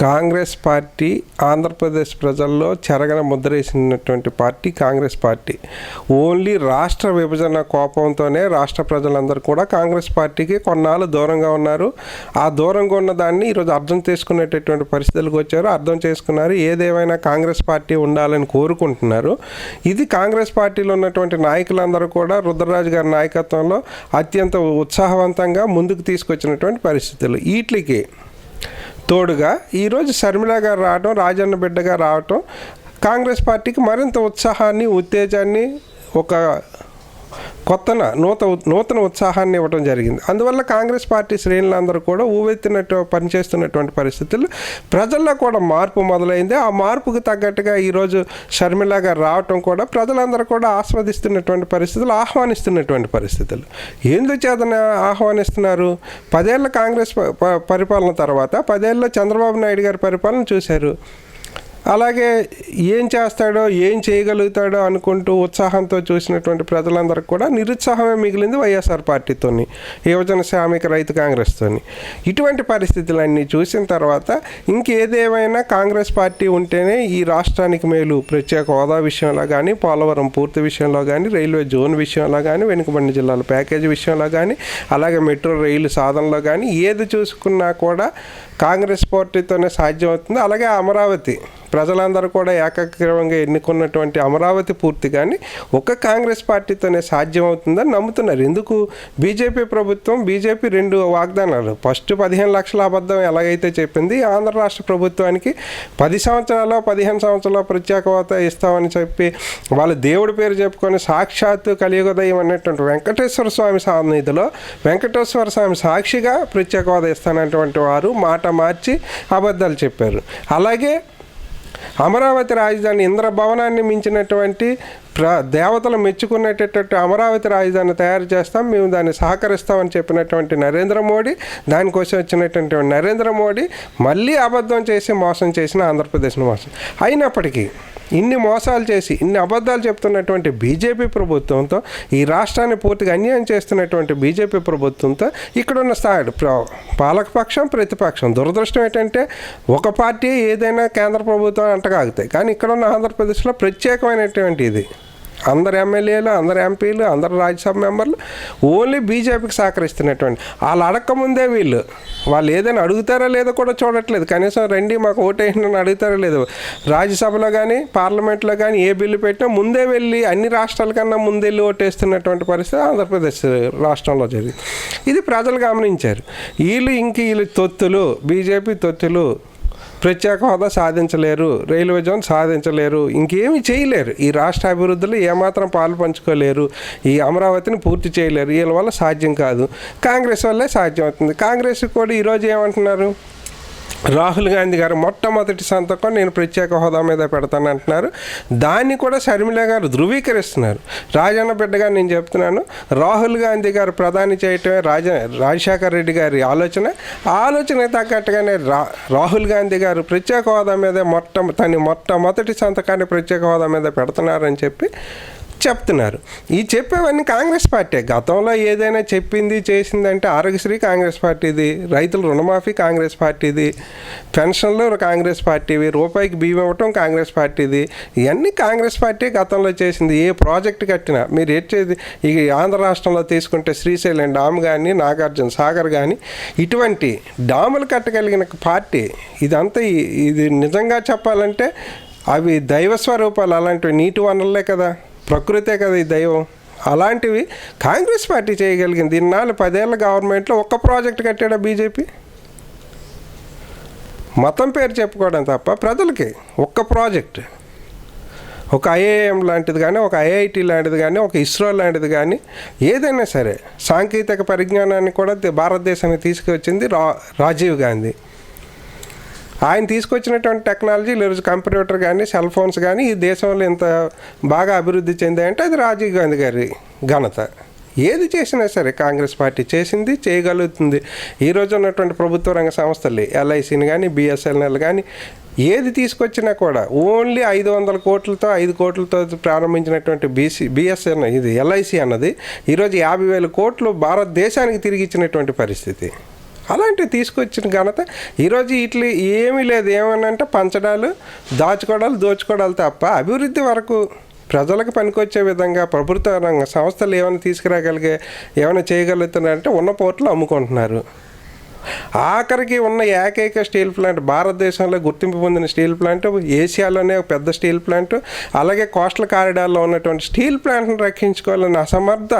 Congress party Andhra Pradesh ప్రజల్లో చెరగన ముద్రేసినటువంటి పార్టీ కాంగ్రెస్ పార్టీ. ఓన్లీ రాష్ట్ర విభజన కోపంతోనే రాష్ట్ర ప్రజలందరూ కూడా కాంగ్రెస్ పార్టీకి కొన్నాళ్ళు దూరంగా ఉన్నారు. ఆ దూరంగా ఉన్న దాన్ని ఈరోజు అర్థం చేసుకునేటటువంటి పరిస్థితులకు వచ్చారు. అర్థం చేసుకున్నారు ఏదేమైనా కాంగ్రెస్ పార్టీ ఉండాలని కోరుకుంటున్నారు. ఇది కాంగ్రెస్ పార్టీలో ఉన్నటువంటి నాయకులందరూ కూడా రుద్రరాజు గారి నాయకత్వంలో అత్యంత ఉత్సాహవంతంగా ముందుకు తీసుకొచ్చినటువంటి పరిస్థితులు. వీటికి తోడుగా ఈరోజు శర్మిల గారు రావడం రాజన్న బిడ్డగా రావటం కాంగ్రెస్ పార్టీకి మరింత ఉత్సాహాన్ని ఉత్తేజాన్ని ఒక కొత్తన నూత నూతన ఉత్సాహాన్ని ఇవ్వడం జరిగింది. అందువల్ల కాంగ్రెస్ పార్టీ శ్రేణులందరూ కూడా ఊవెత్తినట్టు పనిచేస్తున్నటువంటి పరిస్థితులు ప్రజల్లో కూడా మార్పు మొదలైంది. ఆ మార్పుకు తగ్గట్టుగా ఈరోజు షర్మిలాగా రావటం కూడా ప్రజలందరూ కూడా ఆస్వాదిస్తున్నటువంటి పరిస్థితులు ఆహ్వానిస్తున్నటువంటి పరిస్థితులు. ఎందుచేతన ఆహ్వానిస్తున్నారు? పదేళ్ళ కాంగ్రెస్ ప- పరిపాలన తర్వాత పదేళ్ళ చంద్రబాబు నాయుడు గారి పరిపాలన చూశారు. అలాగే ఏం చేస్తాడో ఏం చేయగలుగుతాడో అనుకుంటూ ఉత్సాహంతో చూసినటువంటి ప్రజలందరికీ కూడా నిరుత్సాహమే మిగిలింది వైఎస్ఆర్ పార్టీతోని యువజన శ్రామిక రైతు కాంగ్రెస్తోని. ఇటువంటి పరిస్థితులన్నీ చూసిన తర్వాత ఇంకేదేమైనా కాంగ్రెస్ పార్టీ ఉంటేనే ఈ రాష్ట్రానికి మేలు ప్రత్యేక హోదా విషయంలో కానీ పోలవరం పూర్తి విషయంలో కానీ రైల్వే జోన్ విషయంలో కానీ వెనుకబడిన జిల్లాల ప్యాకేజీ విషయంలో కానీ అలాగే మెట్రో రైలు సాధనలో కానీ ఏది చూసుకున్నా కూడా కాంగ్రెస్ పార్టీతోనే సాధ్యమవుతుంది. అలాగే అమరావతి ప్రజలందరూ కూడా ఏకగ్రీవంగా ఎన్నుకున్నటువంటి అమరావతి పూర్తి కానీ ఒక్క కాంగ్రెస్ పార్టీతోనే సాధ్యమవుతుందని నమ్ముతున్నారు. ఎందుకు? బీజేపీ ప్రభుత్వం బీజేపీ రెండు వాగ్దానాలు. ఫస్ట్ పదిహేను లక్షల అబద్ధం ఎలాగైతే చెప్పింది ఆంధ్ర రాష్ట్ర ప్రభుత్వానికి పది సంవత్సరాలు పదిహేను సంవత్సరాల ప్రత్యేక హోదా ఇస్తామని చెప్పి వాళ్ళు దేవుడి పేరు చెప్పుకొని సాక్షాత్తు కలియుగదయం అనేటువంటి వెంకటేశ్వర స్వామి సన్నిధిలో వెంకటేశ్వర స్వామి సాక్షిగా ప్రత్యేక హోదా ఇస్తానటువంటి వారు మాట మార్చి అబద్ధాలు చెప్పారు. అలాగే అమరావతి రాజధాని ఇంద్రభవనాన్ని మించినటువంటి ప్ర దేవతలు మెచ్చుకునేటటువంటి అమరావతి రాజధాని తయారు చేస్తాం మేము దాన్ని సహకరిస్తామని చెప్పినటువంటి నరేంద్ర మోడీ దానికోసం వచ్చినటువంటి నరేంద్ర మోడీ మళ్ళీ అబద్ధం చేసి మోసం చేసిన ఆంధ్రప్రదేశ్ను మోసం. అయినప్పటికీ ఇన్ని మోసాలు చేసి ఇన్ని అబద్ధాలు చెప్తున్నటువంటి బీజేపీ ప్రభుత్వంతో ఈ రాష్ట్రాన్ని పూర్తిగా అన్యాయం చేస్తున్నటువంటి బీజేపీ ప్రభుత్వంతో ఇక్కడున్న స్థాయి పాలకపక్షం ప్రతిపక్షం. దురదృష్టం ఏంటంటే ఒక పార్టీ ఏదైనా కేంద్ర ప్రభుత్వం అంటగాగుతాయి కానీ ఇక్కడున్న ఆంధ్రప్రదేశ్లో ప్రత్యేకమైనటువంటి ఇది. అందరు ఎమ్మెల్యేలు అందరు ఎంపీలు అందరు రాజ్యసభ మెంబర్లు ఓన్లీ బీజేపీకి సహకరిస్తున్నటువంటి వాళ్ళు అడగకముందే వీళ్ళు. వాళ్ళు ఏదైనా అడుగుతారా లేదో కూడా చూడట్లేదు. కనీసం రండి మాకు ఓటేయండి అని అడుగుతారో లేదు. రాజ్యసభలో కానీ పార్లమెంట్లో కానీ ఏ బిల్లు పెట్టినా ముందే వెళ్ళి అన్ని రాష్ట్రాల కన్నా ముందెళ్ళి ఓటేస్తున్నటువంటి పరిస్థితి ఆంధ్రప్రదేశ్ రాష్ట్రంలో జరిగింది. ఇది ప్రజలు గమనించారు. వీళ్ళు ఇంక వీళ్ళు తొత్తులు బీజేపీ తొత్తులు ప్రత్యేక హోదా సాధించలేరు రైల్వే జోన్ సాధించలేరు ఇంకేమీ చేయలేరు. ఈ రాష్ట్ర అభివృద్ధిలో ఏమాత్రం పాలు పంచుకోలేరు ఈ అమరావతిని పూర్తి చేయలేరు. వీళ్ళ వల్ల సాధ్యం కాదు. కాంగ్రెస్ వల్లే సాధ్యం అవుతుంది. కాంగ్రెస్ కూడా ఈరోజు ఏమంటున్నారు? రాహుల్ గాంధీ గారు మొట్టమొదటి సంతకం నేను ప్రత్యేక హోదా మీద పెడతాను అంటున్నారు దాన్ని కూడా షర్మిల గారు ధృవీకరిస్తున్నారు. రాజన్న బిడ్డగా నేను చెప్తున్నాను రాహుల్ గాంధీ గారు ప్రధాని చేయటమే రాజ రాజశేఖర రెడ్డి గారి ఆలోచన. ఆలోచన తగ్గట్టుగానే రా రాహుల్ గాంధీ గారు ప్రత్యేక హోదా మీద మొట్ట తన మొట్టమొదటి సంతకాన్ని ప్రత్యేక హోదా మీద పెడుతున్నారని చెప్పి చెప్తున్నారు. ఈ చెప్పేవన్నీ కాంగ్రెస్ పార్టీ. గతంలో ఏదైనా చెప్పింది చేసిందంటే ఆరోగ్యశ్రీ కాంగ్రెస్ పార్టీది రైతుల రుణమాఫీ కాంగ్రెస్ పార్టీది పెన్షన్లు కాంగ్రెస్ పార్టీవి రూపాయికి బియ్యం ఇవ్వటం కాంగ్రెస్ పార్టీది. ఇవన్నీ కాంగ్రెస్ పార్టీ గతంలో చేసింది. ఏ ప్రాజెక్ట్ కట్టినా మీరు ఏడ్చేది ఈ ఆంధ్ర రాష్ట్రంలో తీసుకుంటే శ్రీశైలం డామ్ కానీ నాగార్జున సాగర్ కానీ ఇటువంటి డాములు కట్టగలిగిన పార్టీ. ఇదంతా ఇది నిజంగా చెప్పాలంటే అవి దైవ స్వరూపాలు. అలాంటివి నీటి వనరులే కదా. ప్రకృతే కదా ఈ దైవం. అలాంటివి కాంగ్రెస్ పార్టీ చేయగలిగింది. ఇన్నాళ్ళు పదేళ్ళ గవర్నమెంట్లో ఒక్క ప్రాజెక్ట్ కట్టాడా బీజేపీ? మతం పేరు చెప్పుకోవడం తప్ప ప్రజలకి ఒక్క ప్రాజెక్ట్. ఒక ఐఏఎం లాంటిది కానీ ఒక ఐఐటి లాంటిది కానీ ఒక ఇస్రో లాంటిది కానీ ఏదైనా సరే సాంకేతిక పరిజ్ఞానాన్ని కూడా భారతదేశానికి తీసుకువచ్చింది రా రాజీవ్ గాంధీ. ఆయన తీసుకొచ్చినటువంటి టెక్నాలజీ ఈరోజు కంప్యూటర్ కానీ సెల్ ఫోన్స్ కానీ ఈ దేశంలో ఇంత బాగా అభివృద్ధి చెందాయంటే అది రాజీవ్ గాంధీ గారి ఘనత. ఏది చేసినా సరే కాంగ్రెస్ పార్టీ చేసింది చేయగలుగుతుంది. ఈ ఉన్నటువంటి ప్రభుత్వ రంగ సంస్థలు ఎల్ఐసిని కానీ బిఎస్ఎన్ఎల్ కానీ ఏది తీసుకొచ్చినా కూడా ఓన్లీ ఐదు వందల కోట్లతో ఐదు కోట్లతో ప్రారంభించినటువంటి బీసీ బిఎస్ఎన్ ఇది ఎల్ఐసి అన్నది ఈరోజు యాభై వేల కోట్లు భారతదేశానికి తిరిగి ఇచ్చినటువంటి పరిస్థితి. అలాంటివి తీసుకొచ్చిన ఘనత. ఈరోజు ఇట్లా ఏమీ లేదు. ఏమనంటే పంచడాలు దాచుకోవడాలు దోచుకోవడాలు తప్ప అభివృద్ధి వరకు ప్రజలకు పనికొచ్చే విధంగా ప్రభుత్వ రంగ సంస్థలు ఏమైనా తీసుకురాగలిగే ఏమైనా చేయగలుగుతున్నారంటే ఉన్న పోర్టులు అమ్ముకుంటున్నారు. ఆఖరికి ఉన్న ఏకైక స్టీల్ ప్లాంట్ భారతదేశంలో గుర్తింపు పొందిన స్టీల్ ప్లాంట్ ఏషియాలోనే పెద్ద స్టీల్ ప్లాంట్ అలాగే కోస్టల్ కారిడార్లో ఉన్నటువంటి స్టీల్ ప్లాంట్ను రక్షించుకోవాలని అసమర్థ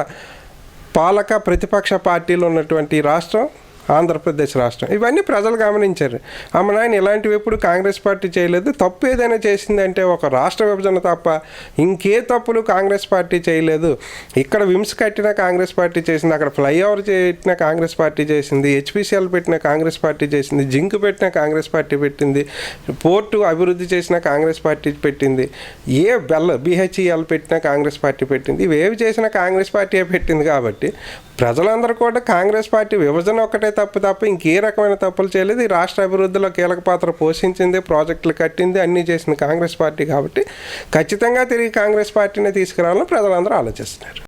పాలక ప్రతిపక్ష పార్టీలు ఉన్నటువంటి రాష్ట్రం. ఆంధ్రప్రదేశ్ రాష్ట్రం. ఇవన్నీ ప్రజలు గమనించారు. అమ్మ నాయన ఇలాంటివి ఎప్పుడు కాంగ్రెస్ పార్టీ చేయలేదు. తప్పు ఏదైనా చేసిందంటే ఒక రాష్ట్ర విభజన తప్ప ఇంకే తప్పులు కాంగ్రెస్ పార్టీ చేయలేదు. ఇక్కడ విమ్స్ కట్టిన కాంగ్రెస్ పార్టీ చేసింది అక్కడ ఫ్లైఓవర్ పెట్టిన కాంగ్రెస్ పార్టీ చేసింది హెచ్పిసిఎల్ పెట్టిన కాంగ్రెస్ పార్టీ చేసింది జింక్ పెట్టిన కాంగ్రెస్ పార్టీ పెట్టింది పోర్టు అభివృద్ధి చేసిన కాంగ్రెస్ పార్టీ పెట్టింది ఏ బెల్ బిహెచ్ఈఎల్ పెట్టిన కాంగ్రెస్ పార్టీ పెట్టింది ఇవేవి చేసిన కాంగ్రెస్ పార్టీయే పెట్టింది కాబట్టి ప్రజలందరూ కూడా కాంగ్రెస్ పార్టీ విభజన ఒక్కటే తప్పు తప్ప ఇంకే రకమైన తప్పులు చేయలేదు. ఈ రాష్ట్ర అభివృద్ధిలో కీలక పాత్ర పోషించింది ప్రాజెక్టులు కట్టింది అన్నీ చేసింది కాంగ్రెస్ పార్టీ కాబట్టి ఖచ్చితంగా తిరిగి కాంగ్రెస్ పార్టీనే తీసుకురావాలని ప్రజలందరూ ఆలోచిస్తున్నారు.